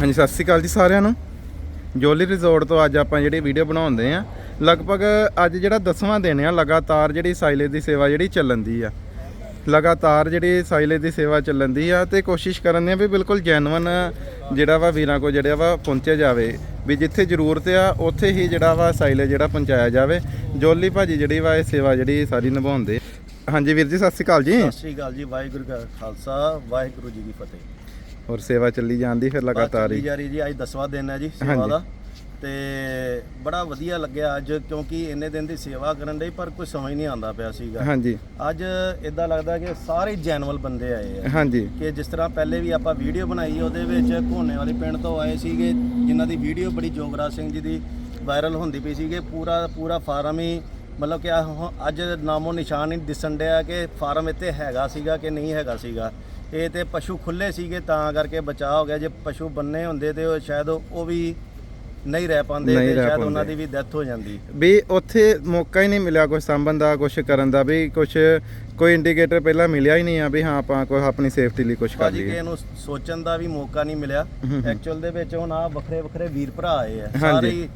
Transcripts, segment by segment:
ਹਾਂਜੀ, ਸਤਿ ਸ਼੍ਰੀ ਅਕਾਲ ਜੀ ਸਾਰਿਆਂ ਨੂੰ। ਜੋਲੀ ਰਿਜ਼ੋਰਟ ਤੋਂ ਅੱਜ ਆਪਾਂ ਜਿਹੜੀ ਵੀਡੀਓ ਬਣਾਉਂਦੇ ਆ ਲਗਭਗ ਅੱਜ ਜਿਹੜਾ 10ਵਾਂ ਦਿਨ ਆ, ਲਗਾਤਾਰ ਜਿਹੜੀ ਸਾਈਲੇਜ ਦੀ ਸੇਵਾ ਜਿਹੜੀ ਚੱਲਣ ਦੀ ਆ। ਲਗਾਤਾਰ ਜਿਹੜੀ ਸਾਈਲੇਜ ਦੀ ਸੇਵਾ ਚੱਲਣ ਦੀ ਆ ਤੇ ਕੋਸ਼ਿਸ਼ ਕਰਨ ਦੇ ਆ ਵੀ ਬਿਲਕੁਲ ਜੈਨੂਇਨ ਜਿਹੜਾ ਵਾ ਵੀਰਾਂ ਕੋ ਜਿਹੜਾ ਵਾ ਪਹੁੰਚਿਆ ਜਾਵੇ। ਵੀ ਜਿੱਥੇ ਜ਼ਰੂਰਤ ਆ, ਉੱਥੇ ਹੀ ਜਿਹੜਾ ਵਾ ਸਾਈਲੇਜ ਜਿਹੜਾ ਪਹੁੰਚਾਇਆ ਜਾਵੇ। ਜੋਲੀ ਭਾਜੀ ਜਿਹੜੀ ਵਾ ਇਹ ਸੇਵਾ ਜਿਹੜੀ ਸਾਰੀ ਨਿਭਾਉਂਦੇ। ਹਾਂਜੀ ਵੀਰ ਜੀ, ਸਤਿ ਸ਼੍ਰੀ ਅਕਾਲ ਜੀ। ਸਤਿ ਸ਼੍ਰੀ ਅਕਾਲ ਜੀ, ਵਾਹਿਗੁਰੂ ਜੀ ਕਾ ਖਾਲਸਾ, ਵਾਹਿਗੁਰੂ ਜੀ ਕੀ ਫਤਿਹ। ਹੋਰ ਸੇਵਾ ਚੱਲੀ ਜਾਂਦੀ ਫਿਰ ਲਗਾਤਾਰ ਹੀ। ਜਾ ਰਹੀ ਜੀ ਅੱਜ 10ਵਾਂ ਦਿਨ ਹੈ ਜੀ ਸੇਵਾ। ਦਾ। ਤੇ ਬੜਾ ਵਧੀਆ ਲੱਗਿਆ ਅੱਜ ਕਿਉਂਕਿ ਇੰਨੇ ਦਿਨ ਦੀ ਸੇਵਾ ਕਰਨ ਲਈ ਪਰ ਕੋਈ ਸਮਝ ਨਹੀਂ ਆਉਂਦਾ ਪਿਆ ਸੀਗਾ। ਹਾਂਜੀ। ਅੱਜ ਇਦਾਂ ਲੱਗਦਾ ਕਿ ਸਾਰੇ ਜੈਨੂਅਲ ਬੰਦੇ ਆਏ ਆ। ਹਾਂਜੀ। ਕਿ ਜਿਸ ਤਰ੍ਹਾਂ ਪਹਿਲੇ ਵੀ ਆਪਾਂ ਵੀਡੀਓ ਬਣਾਈ ਉਹਦੇ ਵਿੱਚ ਘੋਨੇ ਵਾਲੇ ਪਿੰਡ ਤੋਂ ਆਏ ਸੀਗੇ ਜਿਨ੍ਹਾਂ ਦੀ ਵੀਡੀਓ ਬੜੀ ਜੋਗਰਾਜ ਸਿੰਘ ਜੀ ਦੀ ਵਾਇਰਲ ਹੁੰਦੀ ਪਈ ਸੀਗੇ। ਪੂਰਾ ਪੂਰਾ ਫਾਰਮ ਹੀ ਮਤਲਬ ਕਿ ਅੱਜ ਨਾਮੋ ਨਿਸ਼ਾਨ ਨਹੀਂ ਦਿਸਣ ਡਿਆ ਕਿ ਫਾਰਮ ਇੱਥੇ ਹੈਗਾ ਸੀਗਾ ਕਿ ਨਹੀਂ ਹੈਗਾ ਸੀਗਾ। ਇਹ ਤੇ ਪਸ਼ੂ ਖੁੱਲੇ ਸੀਗੇ ਤਾਂ ਕਰਕੇ ਬਚਾਅ ਹੋ ਗਿਆ ਜੇ ਪਸ਼ੂ ਬੰਨੇ ਹੁੰਦੇ ਤੇ ਉਹ ਸ਼ਾਇਦ ਉਹ ਵੀ ਨਹੀਂ ਰਹਿ ਪਾਉਂਦੇ ਨਹੀਂ ਤੇ ਰਹਿ ਸ਼ਾਇਦ ਉਹਨਾਂ। ਦੀ ਵੀ ਡੈਥ ਹੋ ਜਾਂਦੀ ਵੀ ਉੱਥੇ ਮੌਕਾ ਹੀ ਨਹੀਂ ਮਿਲਿਆ ਕੁਝ ਸਾਂਭਣ ਦਾ ਕੁਝ ਕਰਨ ਦਾ ਵੀ ਕੁਝ ਕੋਈ ਇੰਡੀਕੇਟਰ ਪਹਿਲਾਂ ਮਿਲਿਆ ਹੀ ਨਹੀਂ ਆ ਵੀ ਹਾਂ ਆਪਾਂ ਕੋਈ ਆਪਣੀ ਸੇਫਟੀ ਲਈ ਕੁਝ ਕਰ ਭਾਜੀ ਕਿ ਲਈਏ ਇਹਨੂੰ ਸੋਚਣ ਦਾ ਵੀ ਮੌਕਾ ਨਹੀਂ ਮਿਲਿਆ। ਐਕਚੁਅਲ ਦੇ ਵਿੱਚ ਹੁਣ ਆ ਵੱਖਰੇ ਵੱਖਰੇ ਵੀਰ ਭਰਾ ਆਏ ਆ। ਸਾਰੇ ਹੀ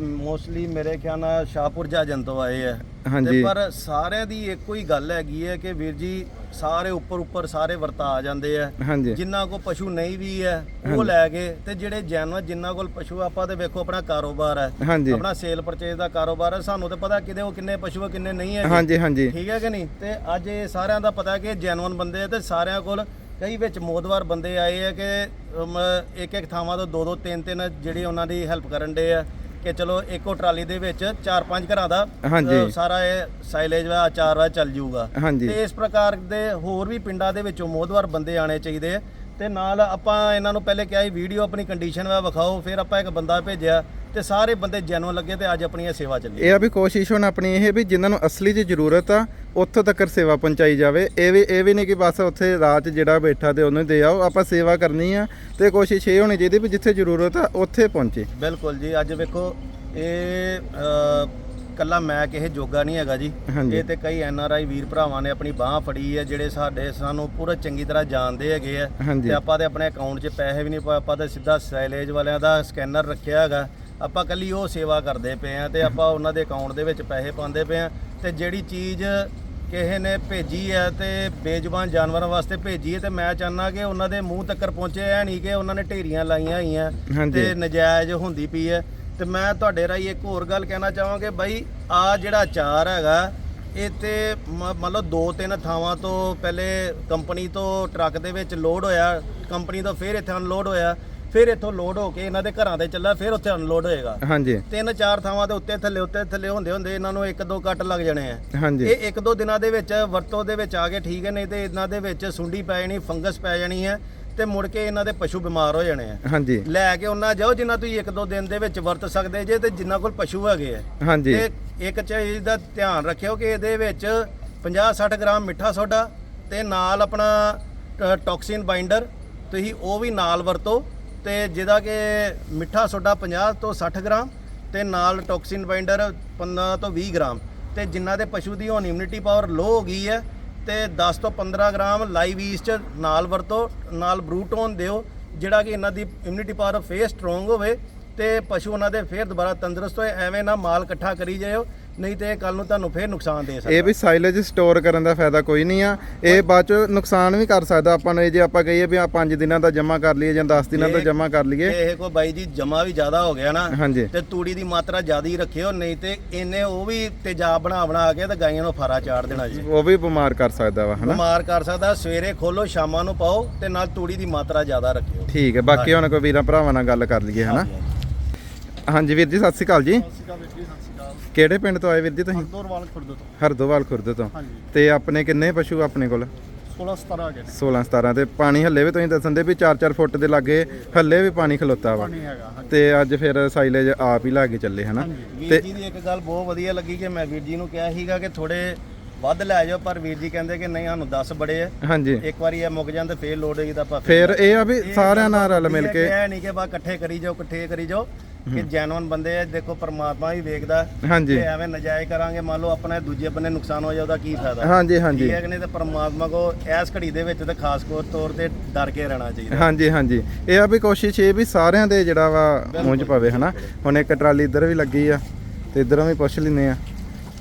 ਮੋਸਟਲੀ ਮੇਰੇ ਖਿਆਲ ਨਾਲ ਸ਼ਾਹਪੁਰ ਜਾਜਨ ਤੋਂ ਆਏ ਆ ਹਾਂਜੀ। ਪਰ ਸਾਰਿਆਂ ਦੀ ਇੱਕੋ ਹੀ ਗੱਲ ਹੈਗੀ ਹੈ ਕਿ ਵੀਰ ਜੀ ਸਾਰੇ ਉੱਪਰ ਉੱਪਰ ਸਾਰੇ ਵਰਤਾ ਆ ਜਾਂਦੇ ਆ। ਜਿਨ੍ਹਾਂ ਕੋਲ ਪਸ਼ੂ ਨਹੀਂ ਵੀ ਹੈ। ਉਹ ਲੈ ਗਏ ਤੇ ਜਿਹੜੇ ਜਾਨਵਰ ਜਿਨ੍ਹਾਂ ਕੋਲ ਪਸ਼ੂ ਆਪਾਂ ਤੇ ਵੇਖੋ ਆਪਣਾ ਕਾਰੋਬਾਰ ਹੈ। ਆਪਣਾ ਸੇਲ ਪਰਚੇਜ਼ ਦਾ ਕਾਰੋਬਾਰ ਹੈ। ਸਾਨੂੰ ਤਾਂ ਪਤਾ ਕਿਤੇ ਉਹ ਕਿੰਨੇ ਪਸ਼ੂ ਆ ਕਿੰਨੇ ਨਹੀਂ ਹੈ ਹਾਂਜੀ ਹਾਂਜੀ। ਠੀਕ ਹੈ ਕਿ ਨਹੀਂ? ਤੇ ਅੱਜ ਇਹ ਸਾਰਿਆਂ ਦਾ ਪਤਾ ਕਿ ਜੈਨੂਨ ਬੰਦੇ ਆ ਤੇ ਸਾਰਿਆਂ ਕੋਲ ਕਈ ਵਿੱਚ ਮੋਦਵਾਰ ਬੰਦੇ ਆਏ ਆ ਕਿ ਇੱਕ ਇੱਕ ਥਾਵਾਂ ਤੋਂ ਦੋ ਦੋ ਤਿੰਨ ਤਿੰਨ ਜਿਹੜੀ ਉਹਨਾਂ ਦੀ ਹੈਲਪ ਕਰਨ ਦੇ ਆ। ਕਿ ਚਲੋ ਇੱਕੋ ਟਰਾਲੀ ਦੇ ਵਿੱਚ ਚਾਰ ਪੰਜ ਘਰਾਂ ਦਾ ਹਾਂਜੀ। ਸਾਰਾ ਇਹ ਸਾਈਲੇਜ ਵਾ ਚਾਰ ਵਾ ਚੱਲ ਜਾਊਗਾ ਹਾਂਜੀ। ਤੇ ਇਸ ਪ੍ਰਕਾਰ ਦੇ ਹੋਰ ਵੀ ਪਿੰਡਾਂ ਦੇ ਵਿੱਚੋਂ ਮੋਦਵਾਰ ਬੰਦੇ ਆਣੇ ਚਾਹੀਦੇ ਆ। ਤੇ ਨਾਲ ਆਪਾਂ ਇਹਨਾਂ ਨੂੰ ਪਹਿਲੇ ਕਿਹਾ ਸੀ ਵੀਡੀਓ ਆਪਣੀ ਕੰਡੀਸ਼ਨ ਵਾ ਵਿਖਾਓ। ਫਿਰ ਆਪਾਂ ਇੱਕ ਬੰਦਾ ਭੇਜਿਆ ਤੇ ਸਾਰੇ ਬੰਦੇ ਜੈਨੂਨ ਲੱਗੇ ਤੇ ਅੱਜ ਆਪਣੀ ਇਹ ਸੇਵਾ ਚੱਲੀ। ਇਹ ਆ ਵੀ ਕੋਸ਼ਿਸ਼ ਹੁਣ ਆਪਣੀ ਇਹ ਵੀ ਜਿਨ੍ਹਾਂ ਨੂੰ ਅਸਲੀ 'ਚ ਜ਼ਰੂਰਤ ਆ ਉੱਥੋਂ ਤੱਕ ਸੇਵਾ ਪਹੁੰਚਾਈ ਜਾਵੇ। ਇਹ ਵੀ ਇਹ ਵੀ ਨਹੀਂ ਕਿ ਬਸ ਉੱਥੇ ਰਾਤ 'ਚ ਜਿਹੜਾ ਬੈਠਾ ਤੇ ਉਹਨੂੰ ਦੇ ਆਓ ਆਪਾਂ ਸੇਵਾ ਕਰਨੀ ਆ ਤੇ ਕੋਸ਼ਿਸ਼ ਇਹ ਹੋਣੀ ਚਾਹੀਦੀ ਵੀ ਜਿੱਥੇ ਜ਼ਰੂਰਤ ਆ ਉੱਥੇ ਪਹੁੰਚੇ। ਬਿਲਕੁਲ ਜੀ ਅੱਜ ਵੇਖੋ ਇਹ ਅ, ਕੱਲਾ ਮੈਂ ਕਿਸੇ ਜੋਗਾ ਨਹੀਂ ਹੈਗਾ ਜੀ ਹਾਂਜੀ। ਇਹ ਤੇ ਕਈ ਐਨ ਆਰ ਆਈ ਵੀਰ ਭਰਾਵਾਂ ਨੇ ਆਪਣੀ ਬਾਹ ਫੜੀ ਹੈ ਜਿਹੜੇ ਸਾਡੇ ਸਾਨੂੰ ਪੂਰਾ ਚੰਗੀ ਤਰ੍ਹਾਂ ਜਾਣਦੇ ਹੈਗੇ ਆ ਹਾਂਜੀ। ਤੇ ਆਪਾਂ ਤੇ ਆਪਣੇ ਅਕਾਊਂਟ 'ਚ ਪੈਸੇ ਵੀ ਨਹੀਂ ਪਾ ਆਪਾਂ ਤੇ ਸਿੱਧਾ ਸਾਈਲੇਜ ਵਾਲਿਆਂ ਦਾ ਸਕੈਨਰ ਰੱਖਿਆ ਹੈਗਾ ਆਪਾਂ ਕੱਲੀ ਉਹ ਸੇਵਾ ਕਰਦੇ ਪਏ ਆ ਤੇ ਆਪਾਂ ਉਹਨਾਂ ਦੇ ਅਕਾਊਂਟ ਦੇ ਵਿੱਚ ਪੈਸੇ ਪਾਉਂਦੇ ਪਏ ਆ ਤੇ ਜਿਹੜੀ ਚੀਜ਼ ਕਿਸੇ ਨੇ ਭੇਜੀ ਹੈ ਤੇ ਬੇਜ਼ੁਬਾਨ ਜਾਨਵਰਾਂ ਵਾਸਤੇ ਭੇਜੀ ਹੈ ਤੇ ਮੈਂ ਚਾਹੁੰਦਾ ਕਿ ਉਹਨਾਂ ਦੇ ਮੂੰਹ ਤੱਕ ਪਹੁੰਚੇ ਐ ਨਹੀਂ ਕਿ ਉਹਨਾਂ ਨੇ ਢੇਰੀਆਂ ਲਾਈਆਂ ਹੋਈਆਂ ਹਾਂਜੀ। ਤੇ ਨਜਾਇਜ਼ ਹੁੰਦੀ ਪਈ ਹੈ ਤੇ ਮੈਂ ਤੁਹਾਡੇ ਰਾਹੀਂ ਇੱਕ ਹੋਰ ਗੱਲ ਕਹਿਣਾ ਚਾਹਾਂਗੇ ਬਾਈ ਆ ਜਿਹੜਾ ਚਾਰ ਹੈਗਾ ਇਹ ਤੇ ਮੰਨ ਲਓ ਦੋ ਤਿੰਨ ਥਾਵਾਂ ਤੋਂ ਪਹਿਲੇ ਕੰਪਨੀ ਤੋਂ ਟਰੱਕ ਦੇ ਵਿੱਚ ਲੋਡ ਹੋਇਆ ਕੰਪਨੀ ਤੋਂ ਫਿਰ ਇੱਥੇ ਅਨਲੋਡ ਹੋਇਆ ਫਿਰ ਇੱਥੋਂ ਲੋਡ ਹੋ ਕੇ ਇਹਨਾਂ ਦੇ ਘਰਾਂ ਦੇ ਚੱਲਾ ਫਿਰ ਉੱਥੇ ਅਨਲੋਡ ਹੋਏਗਾ। ਹਾਂਜੀ। ਤਿੰਨ ਚਾਰ ਥਾਵਾਂ ਦੇ ਉੱਤੇ ਥੱਲੇ ਉੱਤੇ ਥੱਲੇ ਹੁੰਦੇ ਹੁੰਦੇ ਇਹਨਾਂ ਨੂੰ ਇੱਕ ਦੋ ਕੱਟ ਲੱਗ ਜਾਣੇ ਆ। ਹਾਂਜੀ। ਇਹ ਇੱਕ ਦੋ ਦਿਨਾਂ ਦੇ ਵਿੱਚ ਵਰਤੋਂ ਦੇ ਵਿੱਚ ਆ ਕੇ ਠੀਕ ਹੈ ਨਹੀਂ ਤੇ ਇਹਨਾਂ ਦੇ ਵਿੱਚ ਸੁੰਡੀ ਪੈ ਜਾਣੀ ਫੰਗਸ ਪੈ ਜਾਣੀ ਹੈ ਤੇ ਮੁੜ ਕੇ ਇਹਨਾਂ ਦੇ ਪਸ਼ੂ ਬਿਮਾਰ ਹੋ ਜਾਣੇ ਆ। ਹਾਂਜੀ। ਲੈ ਕੇ ਉਹਨਾਂ ਜਾਓ ਜਿੰਨਾ ਤੁਸੀਂ ਇੱਕ ਦੋ ਦਿਨ ਦੇ ਵਿੱਚ ਵਰਤ ਸਕਦੇ ਜੇ ਤੇ ਜਿੰਨਾ ਕੋਲ ਪਸ਼ੂ ਹੈਗੇ ਆ। ਹਾਂਜੀ। ਤੇ ਇੱਕ ਚੀਜ਼ ਦਾ ਧਿਆਨ ਰੱਖਿਓ ਕਿ ਇਹਦੇ ਵਿੱਚ 50-60 ਗ੍ਰਾਮ ਮਿੱਠਾ ਸੋਡਾ ਤੇ ਨਾਲ ਆਪਣਾ ਟੌਕਸਿਨ ਬਾਈਂਡਰ ਤੁਸੀਂ ਉਹ ਵੀ ਨਾਲ ਵਰਤੋ ਤੇ ਜਿਹਦਾ ਕਿ ਮਿੱਠਾ ਸੋਡਾ 50 ਤੋਂ 60 ਗ੍ਰਾਮ ਤੇ ਨਾਲ ਟੌਕਸਿਨ ਬਾਈਂਡਰ 15 ਤੋਂ 20 ਗ੍ਰਾਮ ਤੇ ਜਿਨ੍ਹਾਂ ਦੇ ਪਸ਼ੂ ਦੀ ਹੁਣ ਇਮਿਊਨਿਟੀ ਪਾਵਰ ਲੋ ਹੋ ਗਈ ਹੈ ਤੇ 10 ਤੋਂ 15 ਗ੍ਰਾਮ ਲਾਈਵ ਈਸਟ ਨਾਲ ਵਰਤੋ, ਨਾਲ ਬਰੂਟੋਨ ਦਿਓ, ਜਿਹੜਾ ਕਿ ਇਹਨਾਂ ਦੀ ਇਮਿਊਨਿਟੀ ਪਾਵਰ ਫੇਰ ਸਟਰੋਂਗ ਹੋਵੇ ਤੇ ਪਸ਼ੂ ਉਹਨਾਂ ਦੇ ਫੇਰ ਦੁਬਾਰਾ ਤੰਦਰੁਸਤ ਹੋਏ, ਐਵੇਂ ਨਾ ਮਾਲ ਇਕੱਠਾ ਕਰੀ ਜਾਇਓ। ਨਹੀਂ ਤੇ ਕੱਲ ਨੂੰ ਤੁਹਾਨੂੰ ਫੇਰ ਨੁਕਸਾਨ ਦੇ ਸਕਦਾ। ਇਹ ਵੀ ਸਾਈਲੇਜ ਸਟੋਰ ਕਰਨ ਦਾ ਫਾਇਦਾ ਕੋਈ ਨਹੀਂ ਆ। ਇਹ ਬਾਅਦ ਚ ਨੁਕਸਾਨ ਵੀ ਕਰ ਸਕਦਾ। ਆਪਾਂ ਨੂੰ ਇਹ ਜੇ ਆਪਾਂ ਕਹੀਏ ਵੀ ਆ 5 ਦਿਨਾਂ ਦਾ ਜਮ੍ਹਾਂ ਕਰ ਲਈਏ ਜਾਂ 10 ਦਿਨਾਂ ਦਾ ਜਮ੍ਹਾਂ ਕਰ ਲਈਏ। ਇਹ ਕੋ ਬਾਈ ਜੀ ਜਮਾ ਵੀ ਜ਼ਿਆਦਾ ਹੋ ਗਿਆ ਨਾ ਹਾਂਜੀ। ਤੇ ਤੂੜੀ ਦੀ ਮਾਤਰਾ ਜ਼ਿਆਦਾ ਹੀ ਰੱਖਿਓ ਨਹੀਂ ਤੇ ਇਹਨੇ ਉਹ ਵੀ ਤੇਜ਼ਾਬ ਬਣਾ ਬਣਾ ਕੇ ਤੇ ਗਾਈਆਂ ਨੂੰ ਫਾਰਾ ਚਾੜ ਦੇਣਾ ਜੀ। ਉਹ ਵੀ ਬਿਮਾਰ ਕਰ ਸਕਦਾ ਵਾ ਹਨਾ? ਬਿਮਾਰ ਕਰ ਸਕਦਾ ਸਵੇਰੇ ਖੋਲੋ ਸ਼ਾਮਾਂ ਨੂੰ ਪਾਓ ਤੇ ਨਾਲ ਤੂੜੀ ਦੀ ਮਾਤਰਾ ਜ਼ਿਆਦਾ ਰੱਖਿਓ। ਠੀਕ ਹੈ ਬਾਕੀ ਹੁਣ ਕੋਈ ਵੀਰਾਂ ਭਰਾਵਾਂ ਨਾਲ ਗੱਲ ਕਰ ਲਈਏ ਹਨਾ? ਹਾਂਜੀ, ਵੀਰ ਜੀ ਸਤਿ ਸ਼੍ਰੀ ਅਕਾਲ ਜੀ। ਸਤਿ ਸ਼੍ਰੀ ਅਕਾਲ ਵੀਰ ਜੀ ਸਤਿ ਸ਼੍ਰੀ ਅਕਾਲ ਕਿਹੜੇ ਪਿੰਡ ਤੋਂ ਆਏ ਵੀਰ ਜੀ ਤੁਸੀਂ? ਦੋਰਵਾਲ ਖੁਰਦ ਤੋਂ। ਹਰਦੋਵਾਲ ਖੁਰਦ ਤੋਂ। ਹਾਂਜੀ। ਤੇ ਆਪਣੇ ਕਿੰਨੇ ਪਸ਼ੂ ਆਪਣੇ ਕੋਲ? 16 17 ਆ ਗਏ ਨੇ। 16 17 ਤੇ ਪਾਣੀ ਹੱਲੇ ਵੀ ਤੁਸੀਂ ਦੱਸਣ ਦੇ ਵੀ 4-4 ਫੁੱਟ ਦੇ ਲਾਗੇ ਹੱਲੇ ਵੀ ਪਾਣੀ ਖਲੋਤਾ ਵਾ। ਪਾਣੀ ਹੈਗਾ ਹਾਂਜੀ। ਤੇ ਅੱਜ ਫਿਰ ਸਾਈਲੇਜ ਆਪ ਹੀ ਲਾ ਕੇ ਚੱਲੇ ਹਨਾ? ਵੀਰ ਤੇ ਜੀ ਦੀ ਇੱਕ ਗੱਲ ਬਹੁਤ ਵਧੀਆ ਲੱਗੀ ਕਿ ਮੈਂ ਵੀਰ ਜੀ ਨੂੰ ਕਿਹਾ ਸੀਗਾ ਕਿ ਥੋੜੇ ਵੱਧ ਲੈ ਜਾਓ ਪਰ ਵੀਰ ਜੀ ਕਹਿੰਦੇ ਕਿ ਨਹੀਂ ਸਾਨੂੰ 10 ਬੜੇ ਆ। ਹਾਂਜੀ। ਇੱਕ ਵਾਰੀ ਇਹ ਮੁੱਕ ਜਾਂਦੇ ਫੇਰ ਲੋਡ ਹੋਈ ਤਾਂ ਆਪਾਂ ਫੇਰ ਫਿਰ ਇਹ ਆ ਵੀ ਸਾਰਿਆਂ ਨਾਲ ਰਲ ਮਿਲ ਕੇ ਇਹ ਨਹੀਂ ਕਿ ਬਾ ਇਕੱਠੇ ਕਰੀ ਜਾਓ ਇਕੱਠੇ ਕਰੀ ਜਾਓ। ਕਿ ਜੈਨੂਨ ਬੰਦੇ ਆ ਦੇਖੋ ਪਰਮਾਤਮਾ ਵੀ ਵੇਖਦਾ ਹਾਂਜੀ। ਤੇ ਐਵੇਂ ਨਜਾਇਜ਼ ਕਰਾਂਗੇ ਮੰਨ ਲਓ ਆਪਣਾ ਦੂਜੇ ਬੰਨੇ ਨੁਕਸਾਨ ਹੋ ਉਹਦਾ ਕੀ ਫਾਇਦਾ? ਹਾਂਜੀ ਹਾਂਜੀ। ਠੀਕ ਹੈ ਕਿ ਨਹੀਂ? ਤੇ ਪਰਮਾਤਮਾ ਕੋ ਇਸ ਘੜੀ ਦੇ ਵਿੱਚ ਤੇ ਖਾਸ ਕੋ ਤੌਰ ਤੇ ਡਰ ਕੇ ਰਹਿਣਾ ਚਾਹੀਦਾ। ਹਾਂਜੀ ਹਾਂਜੀ। ਇਹ ਆ ਵੀ ਕੋਸ਼ਿਸ਼ ਇਹ ਵੀ ਸਾਰਿਆਂ ਦੇ ਜਿਹੜਾ ਵਾ ਮੂੰਹ 'ਚ ਪਵੇ ਹਨਾ? ਹੁਣ ਇੱਕ ਟਰਾਲੀ ਇੱਧਰ ਵੀ ਲੱਗੀ ਆ ਤੇ ਇੱਧਰੋਂ ਵੀ ਪੁੱਛ ਲੈਨੇ ਆ।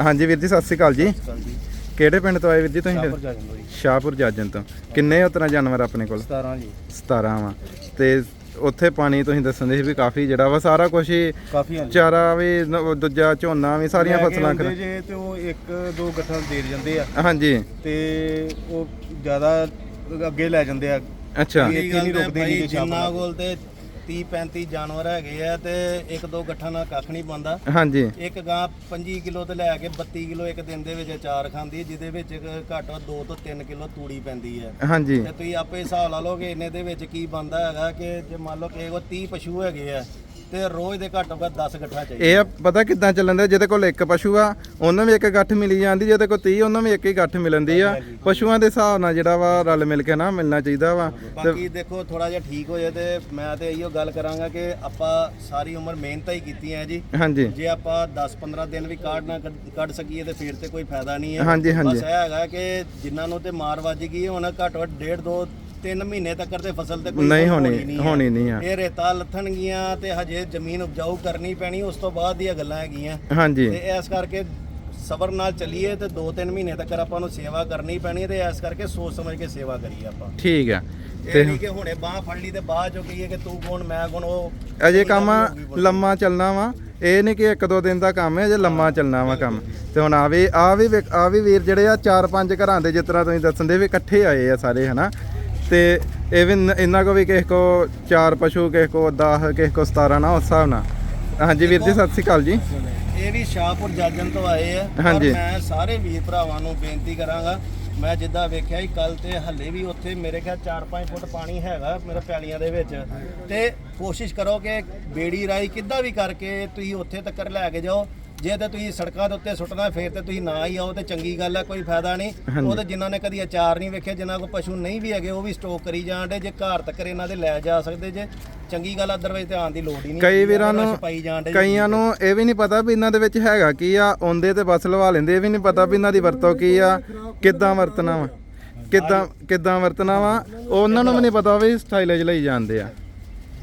ਹਾਂਜੀ ਵੀਰ ਜੀ ਸਤਿ ਸ਼੍ਰੀ ਅਕਾਲ ਜੀ। ਜੀ। ਕਿਹੜੇ ਪਿੰਡ ਤੋਂ ਆਏ ਵੀਰ ਜੀ ਤੁਸੀਂ? ਸ਼ਾਹਪੁਰ ਜਾ ਜਾਂਦੇ ਜੀ। ਸ਼ਾਹਪੁਰ ਜਾਜਨ ਤੋਂ। ਕਿੰਨੇ ਉਤਰਾ ਜਾਨਵਰ ਆਪਣੇ ਕੋਲ? 17 ਜੀ। 17 ਵਾ। ਤੇ ਉੱਥੇ ਪਾਣੀ ਤੁਸੀਂ ਦੱਸਦੇ ਸੀ ਵੀ ਕਾਫੀ ਜਿਹੜਾ ਵਾ ਸਾਰਾ ਕੁਝ ਹੀ ਕਾਫੀ ਹਾਂ ਚਾਰਾ ਵੀ ਨ- ਦੂਜਾ ਝੋਨਾ ਵੀ ਸਾਰੀਆਂ ਫਸਲਾਂ ਕਰ ਜੇ ਤੇ ਉਹ ਇੱਕ ਦੋ ਗੱਠਾਂ ਦੇ ਜਾਂਦੇ ਆ। ਹਾਂਜੀ। ਤੇ ਉਹ ਜ਼ਿਆਦਾ ਅੱਗੇ ਲੈ ਜਾਂਦੇ ਆ। ਅੱਛਾ। ਇੱਥੇ ਨਹੀਂ ਰੁਕਦੇ ਨਹੀਂ ਜਿੰਨਾ ਕੋਲ ਤੇ 30 35 ਜਾਨਵਰ ਹੈਗੇ ਆ ਤੇ ਇੱਕ ਦੋ ਗੱਠਾਂ ਨਾਲ ਕੱਖ ਨਹੀਂ ਪਾਉਂਦਾ ਹਾਂਜੀ। ਇੱਕ ਗਾਂ 25 ਕਿਲੋ ਤੋਂ ਲੈ ਕੇ 32 ਕਿਲੋ ਇੱਕ ਦਿਨ ਦੇ ਵਿੱਚ ਅਚਾਰ ਖਾਂਦੀ ਹੈ ਜਿਹਦੇ ਵਿੱਚ ਘੱਟ 2 ਤੋਂ 3 ਕਿਲੋ ਤੂੜੀ ਪੈਂਦੀ ਹੈ। ਹਾਂਜੀ। ਤੇ ਤੁਸੀਂ ਆਪੇ ਹਿਸਾਬ ਲਾ ਲਓ ਕਿ ਇਹਨੇ ਦੇ ਵਿੱਚ ਕੀ ਬੰਦਾ ਹੈਗਾ ਕਿ ਜੇ ਮੰਨ ਲਓ ਕਿ ਕੋ 30 ਪਸ਼ੂ ਹੈਗੇ ਆ ਤੇ ਰੋਜ਼ ਦੇ ਘੱਟੋ ਘੱਟ 10 ਗੱਠਾ ਚਾਹੀਦਾ। ਇਹ ਪਤਾ ਕਿੱਦਾਂ ਚੱਲਣ ਦਾ ਜਿਹਦੇ ਕੋਲ ਇੱਕ ਪਸ਼ੂ ਆ ਉਹਨਾਂ ਵੀ ਇੱਕ ਗੱਠ ਮਿਲੀ ਜਾਂਦੀ ਜਿਹਦੇ ਕੋਲ 30 ਉਹਨਾਂ ਵੀ ਇੱਕ ਹੀ ਗੱਠ ਮਿਲਦੀ ਆ। ਪਸ਼ੂਆਂ ਦੇ ਹਿਸਾਬ ਨਾਲ ਜਿਹੜਾ ਵਾ ਰਲ ਮਿਲ ਕੇ ਨਾ ਮਿਲਣਾ ਚਾਹੀਦਾ ਵਾ। ਬਾਕੀ ਦੇਖੋ ਥੋੜਾ ਜਿਹਾ ਠੀਕ ਹੋ ਜਾਏ ਤੇ ਮੈਂ ਤੇ ਇਹੋ ਗੱਲ ਕਰਾਂਗਾ ਕਿ ਆਪਾਂ ਸਾਰੀ ਉਮਰ ਮਿਹਨਤਾਂ ਹੀ ਕੀਤੀਆਂ ਜੀ। ਹਾਂਜੀ। ਜੇ ਆਪਾਂ 10-15 ਦਿਨ ਵੀ ਕਾਢ ਨਾ ਕੱਢ- ਸਕੀਏ ਤੇ ਫਿਰ ਤੇ ਕੋਈ ਫਾਇਦਾ ਨਹੀਂ ਹੈ। ਬਸ ਇਹ ਹੈਗਾ ਕਿ ਜਿਨ੍ਹਾਂ ਨੂੰ ਤੇ ਮਾਰ ਵੱਜ ਗਈ ਹੈ, ਹੁਣ ਘੱਟ ਵੱਧ ਡੇਢ ਦੋ ਤਿੰਨ ਮਹੀਨੇ ਤੱਕ ਤੇ ਫਸਲ ਤੇ ਕੋਈ ਨਹੀਂ ਹੋਣੀ ਹੈ। ਹੋਣੀ ਨਹੀਂ ਆ। ਇਹ ਰੇਤਾ ਲੱਥਣਗੀਆਂ ਤੇ ਹਜੇ ਜ਼ਮੀਨ ਉਪਜਾਊ ਕਰਨੀ ਪੈਣੀ ਉਸ ਤੋਂ ਬਾਅਦ ਦੀਆਂ ਗੱਲਾਂ ਹੈਗੀਆਂ। ਹਾਂਜੀ। ਤੇ ਇਸ ਕਰਕੇ ਸਬਰ ਨਾਲ ਚੱਲੀਏ ਤੇ 2-3 ਮਹੀਨੇ ਤੱਕ ਆਪਾਂ ਨੂੰ ਸੇਵਾ ਕਰਨੀ ਪੈਣੀ ਹੈ ਤੇ ਇਸ ਕਰਕੇ ਸੋਚ ਸਮਝ ਕੇ ਸੇਵਾ ਕਰੀਏ ਆਪਾਂ। ਠੀਕ ਆ। ਇਹ ਨਹੀਂ ਕਿ ਹੁਣੇ ਬਾਹ ਫੜ ਲਈ ਤੇ ਬਾਅਦ ਚੋਂ ਕਹੀਏ ਕਿ ਤੂੰ ਕੌਣ ਮੈਂ ਕੌਣ ਉਹ ਅਜੇ ਕੰਮ ਲੰਮਾ ਚੱਲਣਾ ਵਾ। ਇਹ ਨਹੀਂ ਕਿ ਇੱਕ ਦੋ ਦਿਨ ਦਾ ਕੰਮ ਹੈ ਅਜੇ ਲੰਮਾ ਚੱਲਣਾ ਵਾ ਕੰਮ। ਤੇ ਹੁਣ ਆ ਵੀ ਆ ਵੀ ਵੇਖ- ਆ ਵੀ ਵੀਰ ਜਿਹੜੇ ਆ ਚਾਰ ਪੰਜ ਘਰਾਂ ਦੇ ਜਿਸ ਤਰ੍ਹਾਂ ਤੁਸੀਂ ਦੱਸਣ ਦੇ ਵੀ ਇਕੱਠੇ ਆਏ ਆ ਸਾਰੇ ਹਨਾ? ਤੇ ਇਹ ਵੀ ਨ- ਇਹਨਾਂ ਕੋ ਵੀ ਕਿਸੇ ਕੋ ਚਾਰ ਪਸ਼ੂ ਕਿਸੇ ਕੋ 10 ਕਿਸੇ ਕੋ 17 ਨਾ ਉਸ ਹਿਸਾਬ ਨਾਲ। ਹਾਂਜੀ ਵੀਰ ਜੀ ਸਤਿ ਸ਼੍ਰੀ ਅਕਾਲ ਜੀ। ਇਹ ਵੀ ਸ਼ਾਹਪੁਰ ਜਾਜਨ ਤੋਂ ਆਏ ਆ ਪਰ ਹਾਂਜੀ। ਮੈਂ ਸਾਰੇ ਵੀਰ ਭਰਾਵਾਂ ਨੂੰ ਬੇਨਤੀ ਕਰਾਂਗਾ ਮੈਂ ਜਿੱਦਾਂ ਵੇਖਿਆ ਹੀ ਕੱਲ ਤੇ ਹੱਲੇ ਵੀ ਉੱਥੇ ਮੇਰੇ ਖਿਆਲ 4-5 ਫੁੱਟ ਪਾਣੀ ਹੈਗਾ ਮੇਰੇ ਪੈਲੀਆਂ ਦੇ ਵਿੱਚ। ਤੇ ਕੋਸ਼ਿਸ਼ ਕਰੋ ਕਿ ਬੇੜੀ ਰਾਈ ਕਿੱਦਾਂ ਵੀ ਕਰਕੇ ਤੁਸੀਂ ਉੱਥੇ ਤੱਕ ਲੈ ਕੇ ਜਾਓ। ਜੇ ਤੇ ਤੁਸੀਂ ਸੜਕਾਂ ਦੇ ਉੱਤੇ ਸੁੱਟਣਾ ਫੇਰ ਤੇ ਤੁਸੀਂ ਨਾ ਹੀ ਆਓ ਤੇ ਚੰਗੀ ਗੱਲ ਹੈ ਕੋਈ ਫਾਇਦਾ ਨਹੀਂ। ਉਹ ਤੇ ਜਿਨ੍ਹਾਂ ਨੇ ਕਦੀ ਅਚਾਰ ਨਹੀਂ ਵੇਖਿਆ ਜਿਨ੍ਹਾਂ ਕੋਲ ਪਸ਼ੂ ਨਹੀਂ ਵੀ ਹੈਗੇ ਉਹ ਵੀ ਸਟੋਕ ਕਰੀ ਜਾਂਦੇ ਜੇ ਘਰ ਤੱਕ ਇਹਨਾਂ ਦੇ ਲੈ ਜਾ ਸਕਦੇ ਜੇ ਚੰਗੀ ਗੱਲ ਅਦਰਵਾਈਜ਼ ਤੇ ਆਉਣ ਦੀ ਲੋੜ ਹੀ ਨਹੀਂ ਕਈ ਵੀਰਾਂ ਨੂੰ ਕਈਆਂ ਨੂੰ ਇਹ ਵੀ ਨਹੀਂ ਪਤਾ ਵੀ ਇਹਨਾਂ ਦੇ ਵਿੱਚ ਹੈਗਾ ਕੀ ਆ ਆਉਂਦੇ ਤੇ ਬਸ ਲਵਾ ਲੈਂਦੇ ਇਹ ਵੀ ਨਹੀਂ ਪਤਾ ਵੀ ਇਹਨਾਂ ਦੀ ਵਰਤੋਂ ਕੀ ਆ ਕਿੱਦਾਂ ਵਰਤਣਾ ਵਾ। ਕਿੱਦਾਂ ਕਿੱਦਾਂ ਵਰਤਣਾ ਵਾ ਉਹਨਾਂ ਨੂੰ ਵੀ ਨਹੀਂ ਪਤਾ ਵੀ ਸਟਾਈਲਜ ਲਈ ਜਾਂਦੇ ਆ।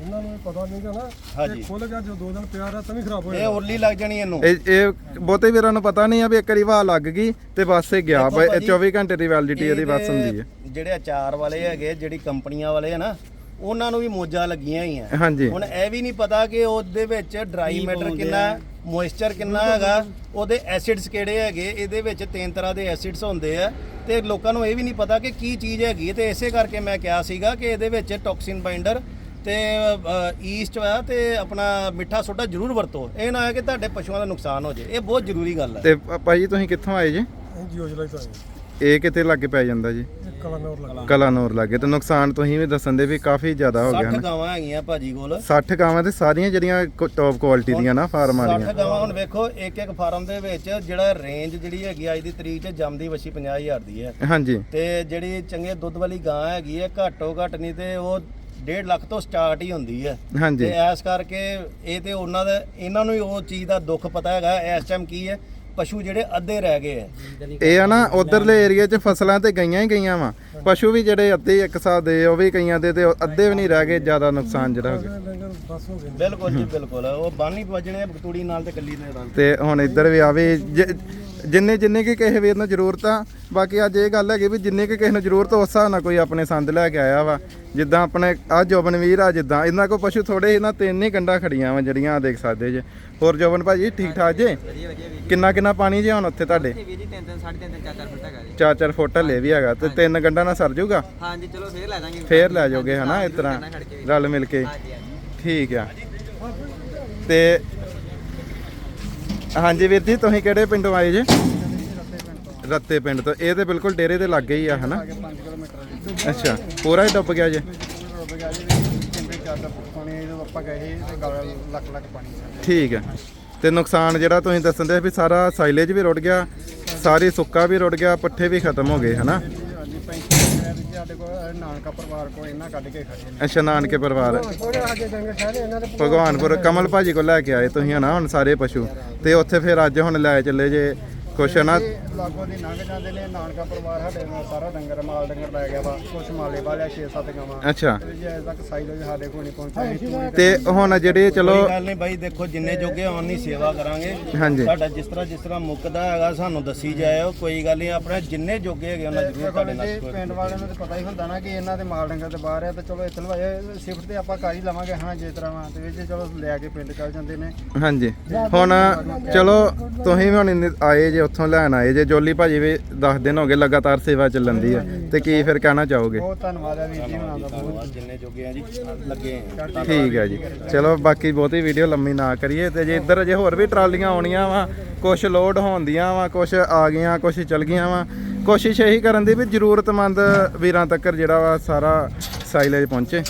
ਇਹਨਾਂ ਨੂੰ ਇਹ ਪਤਾ ਨਹੀਂਗਾ ਨਾ ਹਾਂਜੀ। ਖੁੱਲ ਗਿਆ ਜੋ ਦੋ ਦਿਨ ਪਿਆ ਰਿਹਾ ਤਾਂ ਵੀ ਖਰਾਬ ਹੋ ਇਹ ਉਰਲੀ ਲੱਗ ਜਾਣੀ ਇਹਨੂੰ। ਇਹ ਇਹ ਬਹੁਤੇ ਵੀਰਾਂ ਨੂੰ ਪਤਾ ਨਹੀਂ ਆ ਵੀ ਇੱਕ ਵਾਰੀ ਵਾਹ ਲੱਗ ਗਈ ਤੇ ਬਸ ਇਹ ਗਿਆ। ਦੇਖੋ ਬਈ ਭਾਜੀ, 24 ਘੰਟੇ ਦੀ ਵੈਲਿਡਿਟੀ ਇਹਦੀ ਬਸ ਹੁੰਦੀ ਹੈ। ਇਹਦੇ ਜਿਹੜੇ ਅਚਾਰ ਵਾਲੇ ਹੈਗੇ ਜਿਹੜੀ ਕੰਪਨੀਆਂ ਵਾਲੇ ਆ ਨਾ ਉਹਨਾਂ ਨੂੰ ਵੀ ਮੋਜਾਂ ਲੱਗੀਆਂ ਹੀ ਆ ਹਾਂਜੀ। ਹੁਣ ਇਹ ਵੀ ਨਹੀਂ ਪਤਾ ਕਿ ਉਹਦੇ ਵਿੱਚ ਡਰਾਈ ਮੈਟਰ ਕਿੰਨਾ ਹੈ ਮੋਇਸਚਰ ਕਿੰਨਾ ਹੈਗਾ ਉਹਦੇ ਐਸਿਡਸ ਕਿਹੜੇ ਹੈਗੇ ਇਹਦੇ ਵਿੱਚ ਤਿੰਨ ਤਰ੍ਹਾਂ ਦੇ ਐਸਿਡਸ ਹੁੰਦੇ ਆ। ਤੇ ਲੋਕਾਂ ਨੂੰ ਇਹ ਵੀ ਨਹੀਂ ਪਤਾ ਕਿ ਕੀ ਚੀਜ਼ ਹੈਗੀ ਹੈ ਤੇ ਇਸੇ ਕਰਕੇ ਮੈਂ ਕਿਹਾ ਸੀਗਾ ਕਿ ਇਹਦੇ ਵਿੱਚ ਟੌਕਸਿਨ ਬਾਈਂਡਰ ਤੇ ਈਸਟ ਆ ਤੇ ਆਪਣਾ ਮਿੱਠਾ ਸੋਡਾ ਜ਼ਰੂਰ ਵਰਤੋ। ਇਹ ਨਾ ਹੈ ਕਿ ਤੁਹਾਡੇ ਪਸ਼ੂਆਂ ਦਾ ਨੁਕਸਾਨ ਹੋ ਜੇ। ਇਹ ਬਹੁਤ ਜ਼ਰੂਰੀ ਗੱਲ ਹੈ। ਤੇ ਭ- ਭਾਜੀ ਤੁਸੀਂ ਕਿੱਥੋਂ ਆਏ ਜੀ? ਜੀਓ ਜਲਾਈ ਤਾਂ ਇਹ ਕਿਤੇ ਲੱਗੇ ਪੈ ਜਾਂਦਾ ਜੀ? ਇਹ ਕਲਾਨੌਰ ਲੱਗਾ। ਕਲਾਨੌਰ ਲੱਗੇ। ਤੇ ਨੁਕਸਾਨ ਤੁਸੀਂ ਵੀ ਦੱਸਣ ਦੇ ਵੀ ਕਾਫੀ ਜ਼ਿਆਦਾ ਹੋ ਗਿਆ 60 ਨਾ ਗਾਵਾਂ ਹੈਗੀਆਂ ਭਾਜੀ ਕੋਲ। 60 ਗਾਵਾਂ ਤੇ ਸਾਰੀਆਂ ਜਿਹੜੀਆਂ ਟੌਪ ਕੁਆਲਿਟੀ ਦੀਆਂ ਨਾ ਫਾਰਮ 60 ਵਾਲੀਆਂ ਗਾਵਾਂ ਹੁਣ ਵੇਖੋ ਇੱਕ ਇੱਕ ਫਾਰਮ ਦੇ ਵਿੱਚ ਜਿਹੜਾ ਰੇਂਜ ਜਿਹੜੀ ਹੈਗੀ ਅੱਜ ਦੀ ਤਰੀਕ 'ਚ ਜੰਮਦੀ ਵੱਛੀ 50000 ਦੀ ਹੈ। ਹਾਂਜੀ। ਤੇ ਜਿਹੜੀ ਚੰਗੇ ਦੁੱਧ ਵਾਲੀ ਗਾਂ ਹੈਗੀ ਹੈ ਘੱਟੋ ਘੱਟ ਨਹੀਂ ਤੇ ਉਹ 1.5 ਲੱਖ ਤੋਂ ਸਟਾਰਟ ਹੀ ਹੁੰਦੀ ਹੈ। ਹਾਂਜੀ। ਤੇ ਐਸ ਕਰਕੇ ਇਹ ਤੇ ਉਹਨਾਂ ਦਾ ਇਹਨਾਂ ਨੂੰ ਹੀ ਉਹ ਚੀਜ਼ ਦਾ ਦੁੱਖ ਪਤਾ ਹੈਗਾ ਇਸ ਟਾਈਮ ਕੀ ਹੈ ਪਸ਼ੂ ਜਿਹੜੇ ਅੱਧੇ ਰਹਿ ਗਏ ਹੈ। ਇਹ ਆ ਨਾ ਉਧਰਲੇ ਏਰੀਆ 'ਚ ਫਸਲਾਂ ਤੇ ਗਈਆਂ ਹੀ ਗਈਆਂ ਵਾ। ਪਸ਼ੂ ਵੀ ਜਿਹੜੇ ਅੱਧੇ ਇੱਕ ਹਿਸਾਬ ਦੇ ਉਹ ਵੀ ਕਈਆਂ ਦੇ ਤੇ ਉਹ ਅੱਧੇ ਵੀ ਨਹੀਂ ਰਹਿ ਗਏ ਜ਼ਿਆਦਾ ਨੁਕਸਾਨ ਜਿਹੜਾ ਹੋ ਗਿਆ। ਬਿਲਕੁਲ ਜੀ ਬਿਲਕੁਲ। ਉਹ ਬਾਨੀ ਵੱਜਣੇ ਆ ਨਾਲ ਤੇ ਕੱਲੀ ਦੇ ਨਾਲ। ਤੇ ਹੁਣ ਇੱਧਰ ਵੀ ਆਵੇ ਜ- ਜਿੰਨੇ ਜਿੰਨੇ ਕਿ ਕਿਸੇ ਵੀਰ ਨੂੰ ਜ਼ਰੂਰਤ ਆ ਬਾਕੀ ਅੱਜ ਇਹ ਗੱਲ ਹੈਗੀ ਵੀ ਜਿੰਨੇ ਕਿ ਕਿਸੇ ਨੂੰ ਜ਼ਰੂਰਤ ਉਸ ਹਿਸਾਬ ਨਾਲ ਕੋਈ ਆਪਣੇ ਸੰਦ ਲੈ ਕੇ ਆਇਆ ਵਾ। ਜਿੱਦਾਂ ਆਪਣੇ ਆ ਜੋਬਨਵੀਰ ਆ ਜਿੱਦਾਂ ਇਹਨਾਂ ਕੋ ਪਸ਼ੂ ਥੋੜੇ ਇਹਨਾਂ ਤਿੰਨ ਹੀ ਗੰਡਾ ਖੜੀਆਂ ਵਾ ਜਿਹੜੀਆਂ ਆ ਦੇਖ ਸਕਦੇ ਜੇ। ਹੋਰ ਜੋਬਨ ਭਾਜੀ ਠੀਕ ਠਾਕ ਜੇ? ਕਿੰਨਾ ਕਿੰਨਾ ਪਾਣੀ ਜੇ ਹੁਣ ਉੱਥੇ ਤੁਹਾਡੇ? ਵੀਰ ਜੀ ਤਿੰਨ ਤਿੰਨ ਸਾਢੇ ਤਿੰਨ ਤਿੰਨ ਚਾਰ ਚਾਰ ਫੁੱਟ ਹੈਗਾ ਜੀ। 4-4 ਫੁੱਟ ਹਲੇ ਵੀ ਹੈਗਾ ਤੇ ਤਿੰਨ ਗੰਡਾ ਨਾਲ ਸਰ ਜਾਊਗਾ? ਹਾਂਜੀ ਚਲੋ ਫੇਰ ਲੈ ਜਾਾਂਗੇ ਫੇਰ ਲੈ ਜਾਓਗੇ ਹਨਾ ਇਸ ਤਰ੍ਹਾਂ ਰਲ ਮਿਲ ਕੇ। ਠੀਕ ਆ। ਤੇ ਹਾਂਜੀ ਵੀਰ ਜੀ, ਤੁਸੀਂ ਕਿਹੜੇ ਪਿੰਡੋਂ ਆਏ ਜੇ? ਰੱਤੇ ਪਿੰਡ ਤੋਂ। ਇਹ ਤੇ ਬਿਲਕੁਲ ਡੇਰੇ ਦੇ ਲਾਗੇ ਹੀ ਆ, ਹਨਾ? 5 ਅੱਛਾ, ਪੂਰਾ ਹੀ ਡੁੱਬ ਗਿਆ ਜੇ? ਠੀਕ ਹੈ। ਤੇ ਨੁਕਸਾਨ ਜਿਹੜਾ ਤੁਸੀਂ ਦੱਸਣ ਦੇ ਵੀ ਸਾਰਾ ਸਾਈਲੇਜ ਵੀ ਰੁੜ ਗਿਆ, ਸਾਰੀ ਸੁੱਕਾ ਵੀ ਰੁੜ ਗਿਆ, ਪੱਠੇ ਵੀ ਖਤਮ ਹੋ ਗਏ, ਹਨਾ? ਹਾਂਜੀ 35000 ਸਾਡੇ ਕੋਲ ਨਾਨਕਾ ਪਰਿਵਾਰ ਕੋਲ ਇਹਨਾਂ ਕੱਢ ਕੇ ਖੜੇ ਨੇ। ਅੱਛਾ ਨਾਨਕੇ ਪਰਿਵਾਰ। ਥੋੜੇ ਸਾਡੇ ਡੰਗਰ ਸਾਰੇ ਇਹਨਾਂ ਦੇ ਭਗਵਾਨਪੁਰ ਕਮਲ ਭਾਜੀ ਕੋਲ ਲੈ ਕੇ ਆਏ ਤੁਸੀਂ ਹਨਾ ਹੁਣ ਸਾਰੇ ਪਸ਼ੂ। ਤੇ ਉੱਥੇ ਫਿਰ ਅੱਜ ਹੁਣ ਲੈ ਚੱਲੇ ਜੇ ਕੁਛ ਨਾ ਲਾਗੋਂ ਦੀ ਲੰਘ ਜਾਂਦੇ ਨੇ ਨਾਨਕਾ ਪਰਿਵਾਰ ਸਾਡੇ ਨਾਲ ਸਾਰਾ ਡੰਗਰ ਮਾਲ ਡੰਗਰ ਲੈ ਗਿਆ ਵਾ ਕੁਛ ਮਾਲੇ ਵਾਲਿਆ 6-7 ਗਾਵਾਂ। ਅੱਛਾ। ਤੇ ਜੇ ਅਜੇ ਤੱਕ ਸਾਈਲਜ ਸਾਡੇ ਕੋਲ ਨਹੀਂ ਪਹੁੰਚਿਆ ਤੇ ਹੁਣ ਜਿਹੜੇ ਚਲੋ ਕੋਈ ਗੱਲ ਨਹੀਂ ਬਾਈ ਦੇਖੋ ਜਿੰਨੇ ਜੋਗੇ ਆਉਣ ਦੀ ਸੇਵਾ ਕਰਾਂਗੇ। ਹਾਂਜੀ। ਸਾਡਾ ਜਿਸ ਤਰ੍ਹਾਂ ਜਿਸ ਤਰ੍ਹਾਂ ਮੁੱਕਦਾ ਹੈਗਾ ਸਾਨੂੰ ਦੱਸੀ ਜਾਇਓ ਕੋਈ ਗੱਲ ਨਹੀਂ ਆਪਣੇ ਜਿੰਨੇ ਜੋਗੇ ਹੈਗੇ ਉਹਨਾਂ ਜ਼ਰੂਰ ਤੁਹਾਡੇ ਨਾਲ ਜੀ ਪਿੰਡ ਵਾਲਿਆਂ ਨੂੰ ਤਾਂ ਪਤਾ ਹੀ ਹੁੰਦਾ ਨਾ ਕਿ ਇਹਨਾਂ ਦੇ ਮਾਲ ਡੰਗਰ ਤੇ ਬਾਹਰ ਆ ਤੇ ਚਲੋ ਇੱਥੇ ਲਵਾਏ ਸ਼ਿਫਟ ਤੇ ਆਪਾਂ ਕਰ ਹੀ ਲਵਾਂਗੇ ਹਾਂ ਜੇ ਤਰ੍ਹਾਂ ਵਾ ਤੇ ਵਿੱਚ ਚਲੋ ਲੈ ਕੇ ਪਿੰਡ ਚੱਲ ਜਾਂਦੇ ਨੇ। ਹਾਂਜੀ। ਹੁਣ ਚਲੋ ਤੁਸੀਂ ਵੀ ਹੁਣ ਇੰਨੇ ਆਏ ਜੇ ਉੱਥੋਂ ਲੈਣ ਆਏ ਜੇ ਜੋਲੀ ਭਾਜੀ ਵੀ 10 ਦਿਨ ਹੋ ਗਏ ਲਗਾਤਾਰ ਸੇਵਾ ਚੱਲਣ ਦੀ ਆ। ਤੇ ਕੀ ਫਿਰ ਕਹਿਣਾ ਚਾਹੋਗੇ? ਬਹੁਤ ਧੰਨਵਾਦ ਹੈ ਵੀਰ ਜੀ ਹੁਣਾਂ ਦਾ ਬਹੁਤ ਜਿੰਨੇ ਜੋਗੇ ਆ ਜੀ ਲੱਗੇ ਆ। ਠੀਕ ਹੈ ਜੀ। ਚਲੋ ਬਾਕੀ ਬਹੁਤੀ ਵੀਡੀਓ ਲੰਮੀ ਨਾ ਕਰੀਏ ਤੇ ਜੇ ਇੱਧਰ ਅਜੇ ਹੋਰ ਵੀ ਟਰਾਲੀਆਂ ਆਉਣੀਆਂ ਵਾ ਕੁਝ ਲੋਡ ਹੋਣਦੀਆਂ ਵਾ ਕੁਝ ਆ ਗਈਆਂ ਕੁਝ ਚਲ ਗਈਆਂ ਵਾ ਕੋਸ਼ਿਸ਼ ਇਹੀ ਕਰਨ ਦੀ ਵੀ ਜ਼ਰੂਰਤਮੰਦ ਵੀਰਾਂ ਤੱਕ ਜਿਹੜਾ ਵਾ ਸਾਰਾ ਸਾਈਲੇਜ ਪਹੁੰਚੇ।